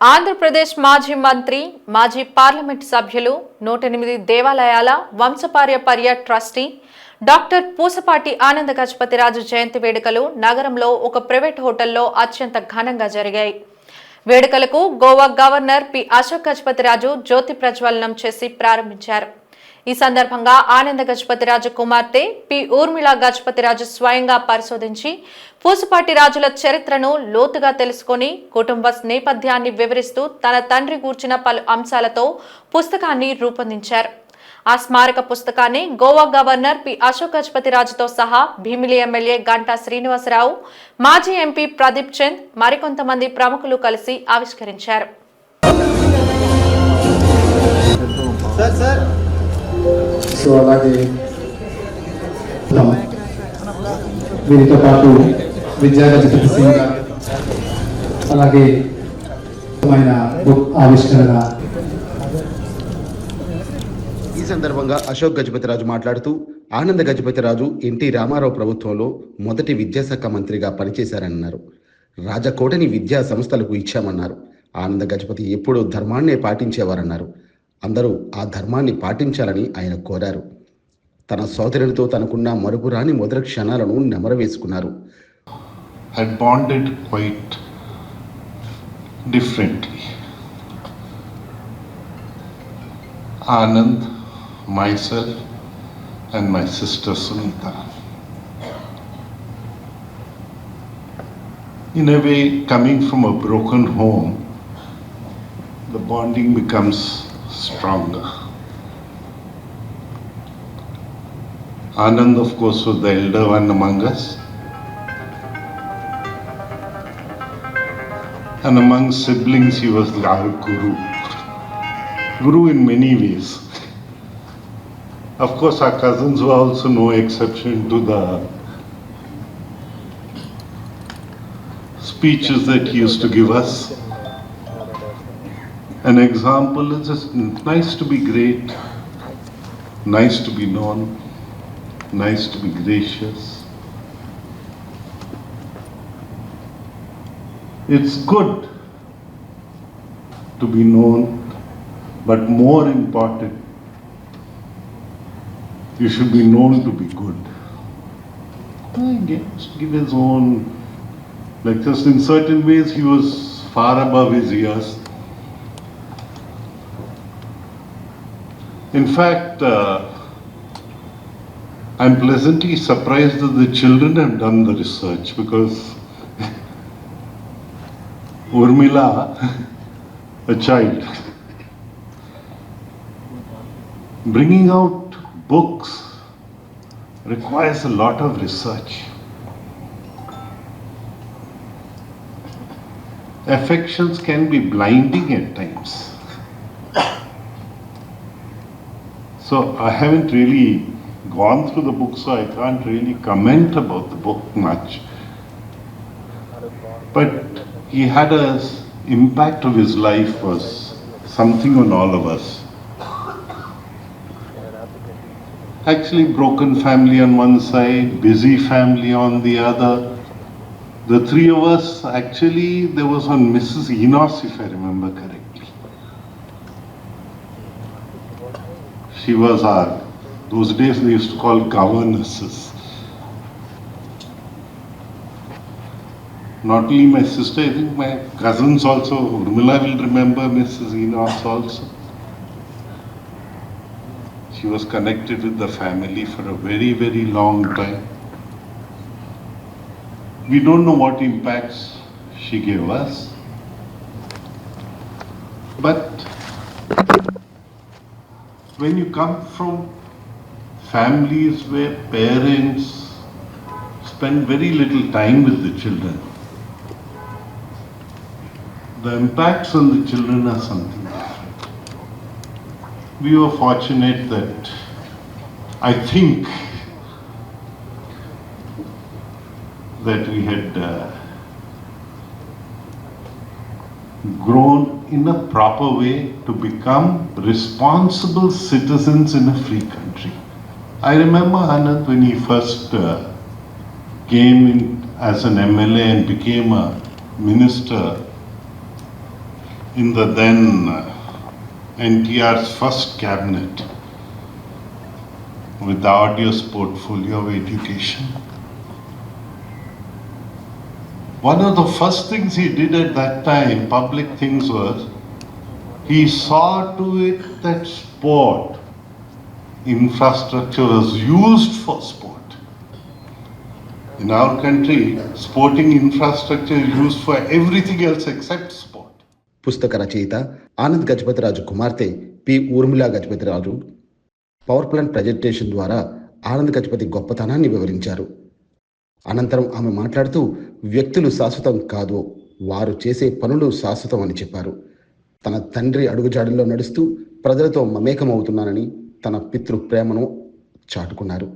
ఆంధ్రప్రదేశ్ మాజీ మంత్రి మాజీ పార్లమెంట్ సభ్యులు నూట ఎనిమిది దేవాలయాల వంశపార్యపర్య ట్రస్టీ డాక్టర్ పూసపాటి ఆనంద గజపతిరాజు జయంతి వేడుకలు నగరంలో ఒక ప్రైవేట్ హోటల్లో అత్యంత ఘనంగా జరిగాయి. వేడుకలకు గోవా గవర్నర్ పి అశోక్ గజపతిరాజు జ్యోతి ప్రజ్వలనం చేసి ప్రారంభించారు. ఈ సందర్భంగా ఆనంద గజపతిరాజు కుమార్తె పి ఊర్మిళ గజపతిరాజు స్వయంగా పరిశోధించి పూసపాటి రాజుల చరిత్రను లోతుగా తెలుసుకొని కుటుంబ నేపథ్యాన్ని వివరిస్తూ తన తండ్రి గూర్చిన పలు అంశాలతో పుస్తకాన్ని రూపొందించారు. ఆ స్మారక పుస్తకాన్ని గోవా గవర్నర్ పి అశోక్ గజపతిరాజుతో సహా భీమిలి ఎమ్మెల్యే గంటా శ్రీనివాసరావు మాజీ ఎంపీ ప్రదీప్ చంద్ మరికొంతమంది ప్రముఖులు కలిసి ఆవిష్కరించారు. సో అలాగే వీరితో పాటు విద్యారజపతి సింగ్ అలాగే బుక్ ఆవిష్కరణ. ఈ సందర్భంగా అశోక్ గజపతిరాజు మాట్లాడుతూ ఆనంద గజపతిరాజు ఎన్టీ రామారావు ప్రభుత్వంలో మొదటి విద్యాశాఖ మంత్రిగా పనిచేశారన్నారు. రాజకోటని విద్యా సంస్థలకు ఇచ్చామన్నారు. ఆనంద గజపతి ఎప్పుడూ ధర్మాన్నే పాటించేవారన్నారు. అందరూ ఆ ధర్మాన్ని పాటించాలని ఆయన కోరారు. తన సోదరులతో తనకున్న మరుపు రాని మొదటి క్షణాలను నెమరు వేసుకున్నారు ఐ బాండెడ్ వైట్ నెమరవేసుకున్నారు Anand myself and my sister Sunitha in a way coming from a broken home the bonding becomes stronger. Anand, of course, was the elder one among us. And among siblings, he was our guru. Guru in many ways. Of course, our cousins were also no exception to the speeches that he used to give us. An example is it's nice to be great, nice to be known, nice to be gracious. It's good to be known, but more important, you should be known to be good. Guess give his own, like just in certain ways, he was far above his years. In fact, uh, I'm pleasantly surprised that the children have done the research because Urmila, a child, bringing out books requires a lot of research. Affections can be blinding at times. So I haven't really gone through the book, so I can't really comment about the book much. But he had a impact of his life was something on all of us. Actually, broken family on one side, busy family on the other. The three of us, actually, there was one Mrs. Enos, if I remember correctly. She was our, those days they used to call governesses. Not only my sister, I think my cousins also, Urmila will remember Mrs. Enos also. She was connected with the family for a very, very long time. We don't know what impacts she gave us. But when you come from families where parents spend very little time with the children, the impacts on the children are something different. We were fortunate that I think that we had uh, grown in a proper way to become responsible citizens in a free country. I remember Anand when he first uh, came in as an MLA and became a minister in the then uh, NTR's first cabinet with the Audios portfolio of education. One of the first things he did at that time, public things was, he saw to it that sport infrastructure was used for sport. In our country, sporting infrastructure is used for everything else except sport. పుస్తక రచయిత ఆనంద్ గజపతిరాజు కుమార్తె P Urmila Gajapathi Raju power plant presentation ద్వారా ఆనంద్ గజపతి గొప్పతనాన్ని వివరించారు అనంతరం ఆమె మాట్లాడుతూ వ్యక్తులు శాశ్వతం కాదు. వారు చేసే పనులు శాశ్వతం అని చెప్పారు. తన తండ్రి అడుగుజాడల్లో నడుస్తూ ప్రజలతో మమేకమవుతున్నానని తన పితృ ప్రేమను చాటుకున్నారు.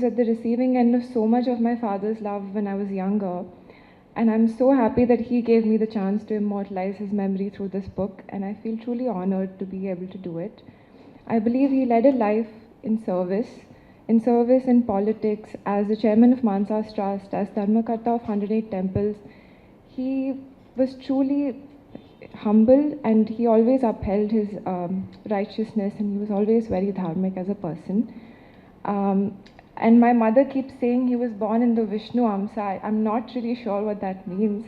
Was at the receiving end of so much of my father's love when I was younger. And I'm so happy that he gave me the chance to immortalize his memory through this book. And I feel truly honored to be able to do it. I believe he led a life in service, in service in politics, as the chairman of Mansas Trust, as Dharmakarta of 108 temples. He was truly humble and he always upheld his um, righteousness and he was always very dharmic as a person. Um, and my mother keeps saying he was born in the Vishnu Amsa. I'm not really sure what that means,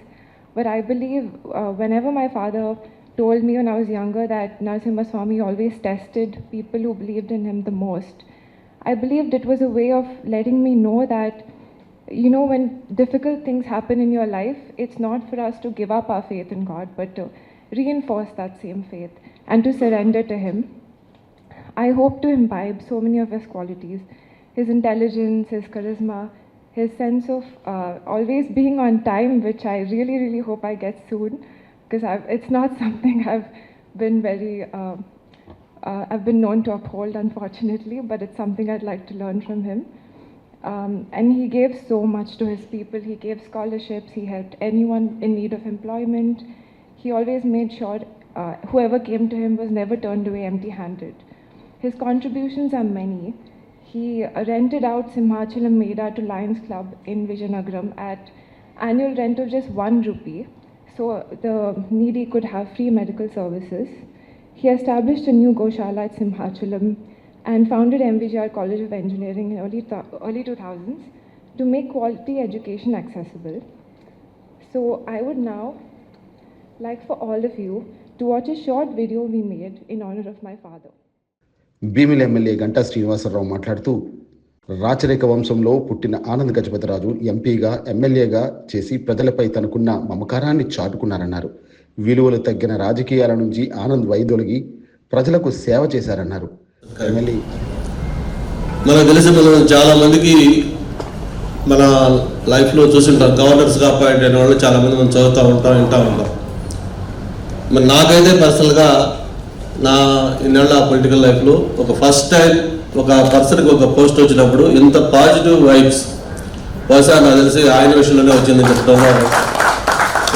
but I believe uh, whenever my father told me when I was younger that Narasimha Swami always tested people who believed in him the most, I believed it was a way of letting me know that you know, when difficult things happen in your life, it's not for us to give up our faith in God, but to reinforce that same faith and to surrender to Him. I hope to imbibe so many of His qualities His intelligence, His charisma, His sense of uh, always being on time, which I really, really hope I get soon because it's not something I've been very. Uh, uh, I've been known to uphold, unfortunately, but it's something I'd like to learn from him. Um, and he gave so much to his people. He gave scholarships, he helped anyone in need of employment. He always made sure uh, whoever came to him was never turned away empty handed. His contributions are many. He rented out Simhachalam Meda to Lions Club in Vijayanagaram at annual rent of just one rupee, so the needy could have free medical services. He established a new Goshala at Simhachalam and founded MVGR College of Engineering in early, early 2000s to make quality education accessible. So I would now like for all of you to watch a short video we made in honor of my father. Bheemili MLA Ganta Srinivasa Rao మాట్లాడుతూ రాచరేఖ వంశంలో పుట్టిన ఆనంద్ గజపతిరాజు ఎంపీగా ఎమ్మెల్యేగా చేసి ప్రజలపై తనకున్న మమకారాన్ని చాటుకున్నారన్నారు. విలువలు తగ్గిన రాజకీయాల నుంచి ఆనంద్ వైదొలిగి ప్రజలకు సేవ చేశారన్నారు. ఎమ్మెల్యే. మనకు తెలిసి మనం చాలా మందికి మన లైఫ్లో చూసింటాం గవర్నర్స్గా అపాయింట్ అయిన వాళ్ళు చాలా మంది మనం చదువుతూ ఉంటాం వింటూ ఉంటాం. మరి నాకైతే పర్సనల్గా నా ఇన్నేళ్ళ పొలిటికల్ లైఫ్లో ఒక ఫస్ట్ టైం ఒక పర్సన్కి ఒక పోస్ట్ వచ్చినప్పుడు ఇంత పాజిటివ్ వైబ్స్ బహుశా నాకు తెలిసి ఆయన విషయంలోనే వచ్చిందని చెప్తాను.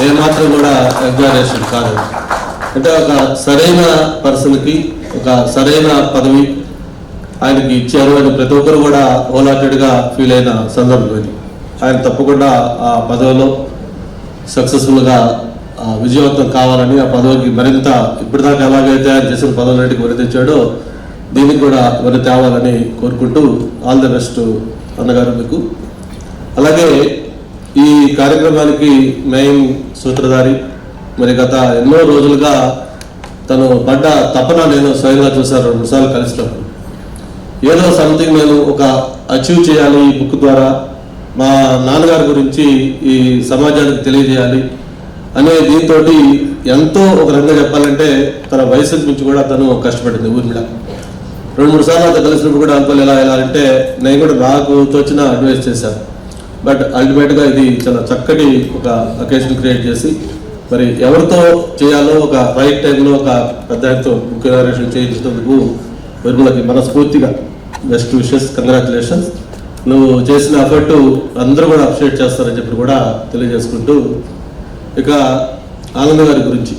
ఏమాత్రం కూడా ఎగ్జామినేషన్ కాదు. అంటే ఒక సరైన పర్సన్కి ఒక సరైన పదవి ఆయనకి ఇచ్చారు అని ప్రతి ఒక్కరు కూడా ఓలాటెడ్గా ఫీల్ అయిన సందర్భం ఇది. ఆయన తప్పకుండా ఆ పదవిలో సక్సెస్ఫుల్గా విజయవంతం కావాలని ఆ పదవికి మరింత ఇప్పటిదాకా ఎలాగైతే ఆయన చేసిన పదవులన్నింటికి వరి తెచ్చాడో దీనికి కూడా వరి తేవాలని కోరుకుంటూ ఆల్ ది బెస్ట్ అన్నగారు మీకు. అలాగే ఈ కార్యక్రమానికి మెయిన్ సూత్రధారి మరి గత ఎన్నో రోజులుగా తను పడ్డ తపన నేను స్వయంగా చూశాను రెండు సార్లు కలిసినప్పుడు. ఏదో సంథింగ్ నేను ఒక అచీవ్ చేయాలి ఈ బుక్ ద్వారా మా నాన్నగారి గురించి ఈ సమాజానికి తెలియజేయాలి అనే దీంతో ఎంతో ఒక రకంగా చెప్పాలంటే తన వయసు నుంచి కూడా తను కష్టపడింది ఊర్మిళ రెండు మూడు సార్లు అతను కలిసినప్పుడు కూడా అనుకోలేదు ఎలా ఎలా అంటే నేను కూడా నాకు తోచిన అడ్వైస్ చేశాను బట్ అల్టిమేట్గా ఇది చాలా చక్కటి ఒక అకేషన్ క్రియేట్ చేసి మరి ఎవరితో చేయాలో ఒక రైట్ టైంలో ఒక పెద్ద ఆయనతో బుక్ చేయించినందుకు నిర్మలకి మనస్ఫూర్తిగా బెస్ట్ విషెస్ కంగ్రాచులేషన్స్ నువ్వు చేసిన ఎఫర్ట్ అందరూ కూడా అప్రిషియేట్ చేస్తారని చెప్పి కూడా తెలియజేసుకుంటూ ఇక ఆనంద గారి గురించి.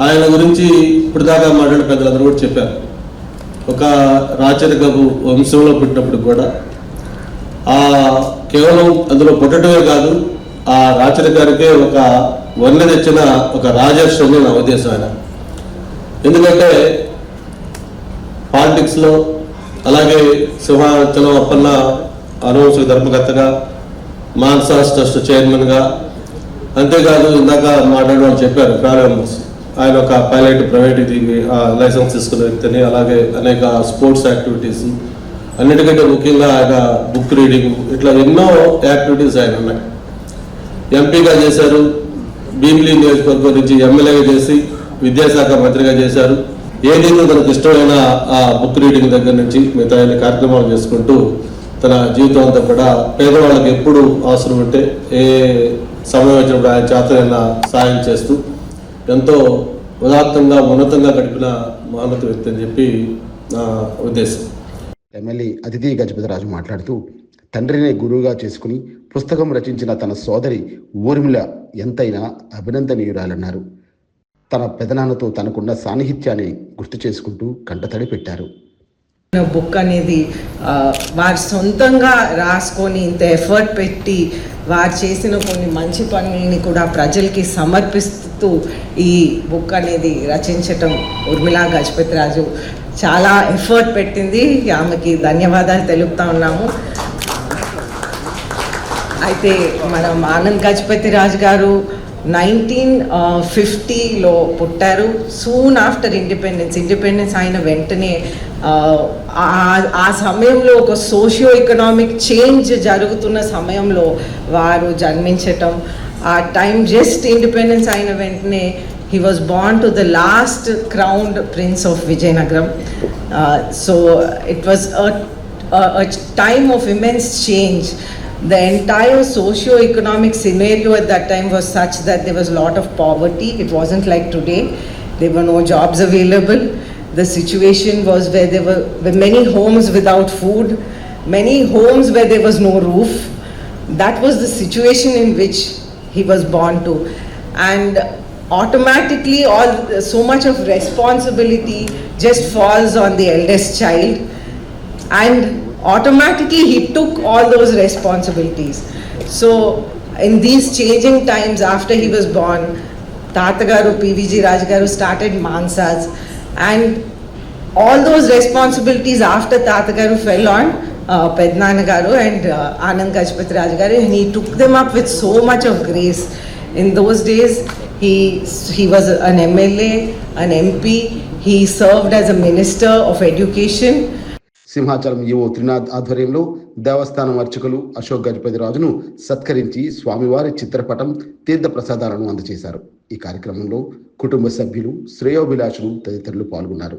ఆయన గురించి ఇప్పటిదాకా మాట్లాడిన పెద్దలందరూ కూడా చెప్పారు. ఒక రాచరికపు వంశంలో పుట్టినప్పుడు కూడా ఆ కేవలం అందులో పుట్టడమే కాదు ఆ రాచరికానికే ఒక వన్నె తెచ్చిన ఒక రాజర్షి నా ఉద్దేశం ఆయన. ఎందుకంటే పాలిటిక్స్లో అలాగే సింహాచలం అప్పన్న అనువంశ ధర్మకర్తగా మాన్సాస్ ట్రస్ట్ చైర్మన్గా అంతేకాదు ఇందాక మాట్లాడడం చెప్పారు ప్రారంభస్ ఆయన ఒక పైలట్ ప్రైవేట్ ఇది ఆ, లైసెన్స్ తీసుకున్న వ్యక్తిని అలాగే అనేక స్పోర్ట్స్ యాక్టివిటీస్ అన్నిటికంటే ముఖ్యంగా ఆయన బుక్ రీడింగ్ ఇట్లా ఎన్నో యాక్టివిటీస్ ఆయన ఉన్నాయి. ఎంపీగా చేశారు భీమిలీ నియోజకవర్గం నుంచి ఎమ్మెల్యేగా చేసి విద్యాశాఖ మంత్రిగా చేశారు. ఏది తనకు ఇష్టమైన ఆ బుక్ రీడింగ్ దగ్గర నుంచి మిగతా కార్యక్రమాలు చేసుకుంటూ తన జీవితం అంతా కూడా పేదవాళ్ళకి ఎప్పుడు అవసరం ఉంటే ఏ సమయం వచ్చినప్పుడు ఆయన చేతనైనా సాయం చేస్తూ ఎంతో ఉదాత్తంగా ఉన్నతంగా గడిపిన మహోన్నత వ్యక్తి అని చెప్పి నా ఉద్దేశం. ఎమ్మెల్యే అతిథి గజపతిరాజు మాట్లాడుతూ తండ్రిని గురువుగా చేసుకుని పుస్తకం రచించిన తన సోదరి ఊర్మిళ ఎంతైనా అభినందనీయురాలన్నారు. తన పెదనాన్నతో తనకున్న సాన్నిహిత్యాన్ని గుర్తు చేసుకుంటూ కంటతడి పెట్టారు. బుక్ అనేది వారు సొంతంగా రాసుకొని ఇంత ఎఫర్ట్ పెట్టి వారు చేసిన కొన్ని మంచి పనుల్ని కూడా ప్రజలకి సమర్పిస్తూ ఈ బుక్ అనేది రచించటం ఉర్మిళా గజపతిరాజు చాలా ఎఫర్ట్ పెట్టింది. ఆమెకి ధన్యవాదాలు తెలుపుతా ఉన్నాము. అయితే మనం ఆనంద్ గజపతి రాజు గారు నైన్టీన్ ఫిఫ్టీలో పుట్టారు. సూన్ ఆఫ్టర్ ఇండిపెండెన్స్ ఇండిపెండెన్స్ అయిన వెంటనే ఆ, ఆ- ఆ సమయంలో ఒక సోషియో ఎకనామిక్ చేంజ్ జరుగుతున్న సమయంలో వారు జన్మించటం ఆ టైం జస్ట్ ఇండిపెండెన్స్ అయిన వెంటనే he was born to the last crowned prince of Vizianagaram so it was a, a time of immense change. The entire socio-economic scenario at that time was such that there was a lot of poverty. It wasn't like today. There were no jobs available. the situation was where there were, many homes without food, many homes where there was no roof. That was the situation in which he was born to. And automatically, all so much of responsibility just falls on the eldest child and automatically he took all those responsibilities. So, in these changing times after he was born, Tatagaru, PVG Rajgaru started Mansas, and all those responsibilities after Tatagaru fell on uh, Pednanagaru and uh, Anand Gajpati Rajgaru, and he took them up with so much of grace. In those days, he, he was an MLA, an MP, he served as a minister of education. Simhachalam EO Trinath ఆధ్వర్యంలో దేవస్థానం అర్చకులు అశోక్ గజపతిరాజును సత్కరించి స్వామివారి చిత్రపటం తీర్థ ప్రసాదాలను అందజేశారు. ఈ కార్యక్రమంలో కుటుంబ సభ్యులు శ్రేయోభిలాషులు తదితరులు పాల్గొన్నారు.